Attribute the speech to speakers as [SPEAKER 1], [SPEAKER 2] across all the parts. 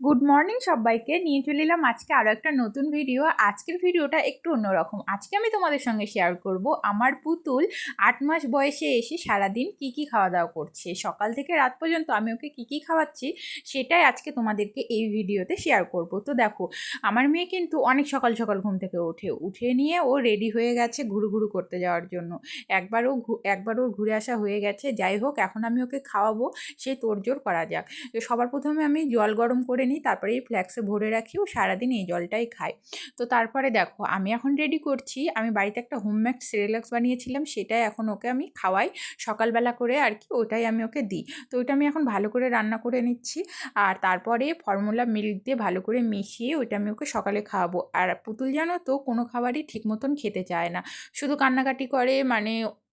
[SPEAKER 1] Good morning সবাইকে। নিয়ে চলে এলাম আজকে আরও একটা নতুন ভিডিও আজকের ভিডিওটা একটু অন্যরকম। আজকে আমি তোমাদের সঙ্গে শেয়ার করব আমার পুতুল আট মাস বয়সে এসে সারাদিন কি কি খাওয়া দাওয়া করছে, সকাল থেকে রাত পর্যন্ত আমি ওকে কী কী খাওয়াচ্ছি, সেটাই আজকে তোমাদেরকে এই ভিডিওতে শেয়ার করব। তো দেখো, আমার মেয়ে কিন্তু অনেক সকাল সকাল ঘুম থেকে ওঠে। উঠে নিয়ে ও রেডি হয়ে গেছে ঘুরু ঘুরু করতে যাওয়ার জন্য। একবারও একবার ওর ঘুরে আসা হয়ে গেছে। যাই হোক, এখন আমি ওকে খাওয়াবো। সেই তোড়জোড় করা যাক। সবার প্রথমে আমি জল গরম করে নিই, তারপরে এই ফ্ল্যাক্সে ভরে রাখি ও সারাদিন এই জলটাই খাই। তো তারপরে দেখো, আমি এখন রেডি করছি। আমি বাড়িতে একটা হোমমেড সিরিলাক্স বানিয়েছিলাম, সেটাই এখন ওকে আমি খাওয়াই। সকালবেলা করে আর কি, ওটাই আমি ওকে দিই। তো ওইটা আমি এখন ভালো করে রান্না করে নিচ্ছি। আর তারপরে ফর্মুলা মিল্ক দিয়ে ভালো করে মিশিয়ে ওইটা আমি ওকে সকালে খাওয়াবো। আর পুতুল জানো তো, কোনো খাবারই ঠিক মতন খেতে চায় না। শুধু কান্নাকাটি করে মানে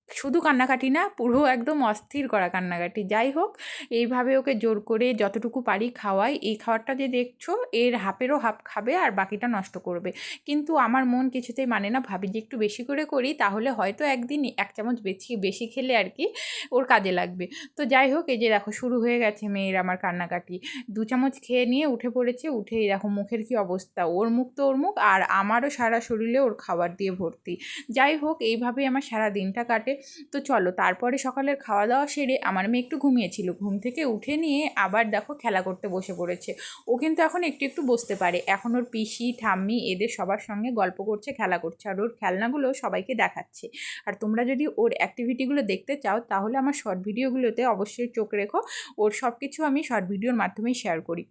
[SPEAKER 1] শুধু কান্নাকাটি না, পুরো একদম অস্থির করা কান্নাকাটি। যাই হোক, এইভাবে ওকে জোর করে যতটুকু পারি খাওয়াই। এই খাবারটা যে দেখছ, এর হাফেরও হাফ খাবে আর বাকিটা নষ্ট করবে। কিন্তু আমার মন কিছুতেই মানে না, ভাবি যে একটু বেশি করে করি, তাহলে হয়তো একদিন এক চামচ বেশি বেশি খেলে আর কি ওর কাজে লাগবে। তো যাই হোক, এই যে দেখো, শুরু হয়ে গেছে মেয়ের আমার কান্নাকাটি। দু চামচ খেয়ে নিয়ে উঠে পড়েছে উঠে দেখো মুখের কি অবস্থা। ওর মুখ তো ওর মুখ, আর আমারও সারা শরীরে ওর খাবার দিয়ে ভর্তি। যাই হোক, এইভাবেই আমার সারা দিনটা কাটে। তো চলো তারপরে সকালের খাওয়া দাওয়া সেরে আমার মেয়ে একটু ঘুমিয়েছিল। ঘুম থেকে উঠে নিয়ে আবার দেখো খেলা করতে বসে পড়েছে। ও কিন্তু এখন একটু একটু বসতে পারে। এখন ওর পিসি, ঠাম্মি এদের সবার সঙ্গে গল্প করছে, খেলা করছে আর ওর খেলনাগুলো সবাইকে দেখাচ্ছে। আর তোমরা যদি ওর অ্যাক্টিভিটিগুলো দেখতে চাও তাহলে আমার শর্ট ভিডিওগুলোতে অবশ্যই চোখ রেখো। ওর সব কিছু আমি শর্ট ভিডিওর মাধ্যমেই শেয়ার করি।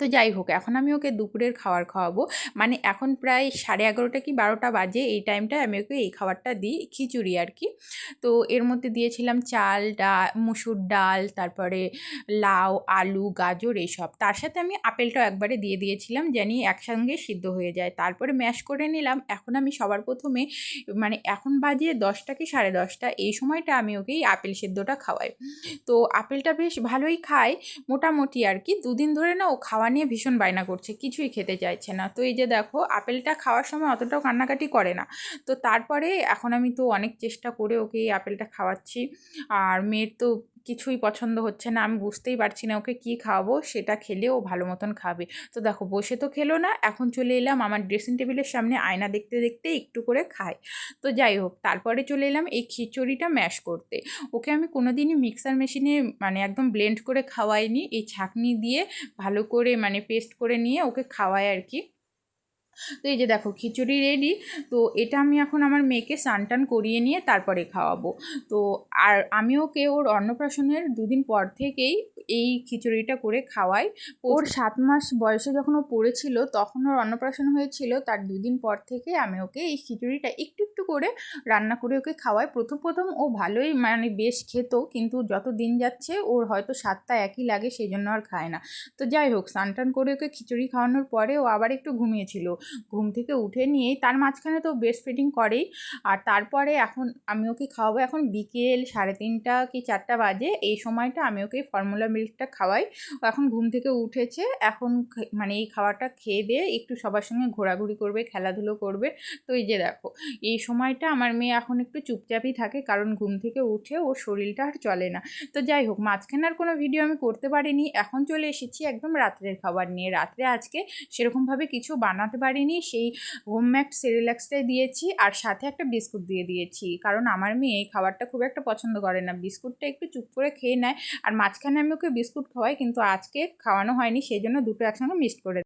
[SPEAKER 1] তো যাই হোক, এখন আমি ওকে দুপুরের খাবার খাওয়াবো। মানে এখন প্রায় সাড়ে এগারোটা কি বারোটা বাজে এই টাইমটায় আমি ওকে এই খাবারটা দিই, খিচুড়ি আর কি। তো এর মধ্যে দিয়েছিলাম চাল ডাল মুসুর ডাল, তারপরে লাউ, আলু, গাজর এইসব তার সাথে আমি আপেলটাও একবারে দিয়ে দিয়েছিলাম জানি একসঙ্গে সিদ্ধ হয়ে যায়। তারপরে ম্যাশ করে নিলাম। এখন আমি সবার প্রথমে মানে এখন বাজে দশটা কি সাড়ে দশটা, এই সময়টা আমি ওকে এই আপেল সেদ্ধটা খাওয়াই। তো আপেলটা বেশ ভালোই খায়, মোটামুটি আর কি। দুদিন ধরে না ও খাওয়া খাওয়া নিয়ে ভীষণ বায়না করছে, কিছুই খেতে চাইছে না। তো এই যে দেখো, আপেলটা খাওয়ার সময় অতটাও কান্নাকাটি করে না। তো তারপরে এখন আমি তো অনেক চেষ্টা করে ওকে এই আপেলটা খাওয়াচ্ছি। আর মেয়ের তো কিছুই পছন্দ হচ্ছে না। আমি বুঝতেই পারছি না ওকে কী খাওয়াবো, সেটা খেলে ও ভালো মতন খাবে। তো দেখো, বসে তো খেলো না, এখন চলে এলাম আমার ড্রেসিং টেবিলের সামনে আয়না দেখতে দেখতে একটু করে খায়। তো যাই হোক, তারপরে চলে এলাম এই খিচুড়িটা ম্যাশ করতে। ওকে আমি কোনো দিনই মিক্সার মেশিনে মানে একদম ব্লেন্ড করে খাওয়াইনি। এই ছাঁকনি দিয়ে ভালো করে মানে পেস্ট করে নিয়ে ওকে খাওয়াই আর কি। তো এই যে দেখো খিচুড়ি রেডি তো এটা আমি এখন আমার মেয়েকে স্নান টান করিয়ে নিয়ে তারপরে খাওয়াবো। তো আর আমি ওকে ওর অন্নপ্রাশনের দুদিন পর থেকেই এই খিচুড়িটা করে খাওয়াই। ওর সাত মাস বয়সে যখন ও পড়েছিল তখন ওর অন্নপ্রাশন হয়েছিল তার দুদিন পর থেকে আমি ওকে এই খিচুড়িটা একটু করে রান্না করে ওকে খাওয়াই প্রথম প্রথম ও ভালোই মানে বেশ খেত, কিন্তু যত দিন যাচ্ছে ওর হয়তো স্বাদটা একই লাগে সেই জন্য আর খায় না। তো যাই হোক স্নান টান করে ওকে খিচুড়ি খাওয়ানোর পরে ও আবার একটু ঘুমিয়েছিল। ঘুম থেকে উঠে নিয়েই তার মাঝখানে তো বেস্ট ফিডিং করেই, আর তারপরে এখন আমি ওকে খাওয়াবো। এখন বিকেল সাড়ে তিনটা কি চারটা বাজে, এই সময়টা আমি ওকে ফর্মুলা মিল্কটা খাওয়াই। ও এখন ঘুম থেকে উঠেছে, এখন মানে এই খাওয়াটা খেয়ে দিয়ে একটু সবার সঙ্গে ঘোরাঘুরি করবে, খেলাধুলো করবে। তো এই যে দেখো, এই সময়টা আমার মেয়ে এখন একটু চুপচাপই থাকে, কারণ ঘুম থেকে উঠে ওর শরীরটা আর চলে না। তো যাই হোক, মাঝখানে আর কোনো ভিডিও আমি করতে পারিনি, এখন চলে এসেছি একদম রাত্রের খাবার নিয়ে। রাত্রে আজকে সেরকমভাবে কিছু বানাতে পারিনি, সেই হোমমেড সেরিল্যাক্সটাই দিয়েছি আর সাথে একটা বিস্কুট দিয়ে দিয়েছি। কারণ আমার মেয়ে এই খাবারটা খুব একটা পছন্দ করে না। বিস্কুটটা একটু চুপ করে খেয়ে নেয়, আর মাঝখানে আমি ওকে বিস্কুট খাওয়াই, কিন্তু আজকে খাওয়ানো হয়নি, সেই জন্য দুটো একসঙ্গে মিক্সড করে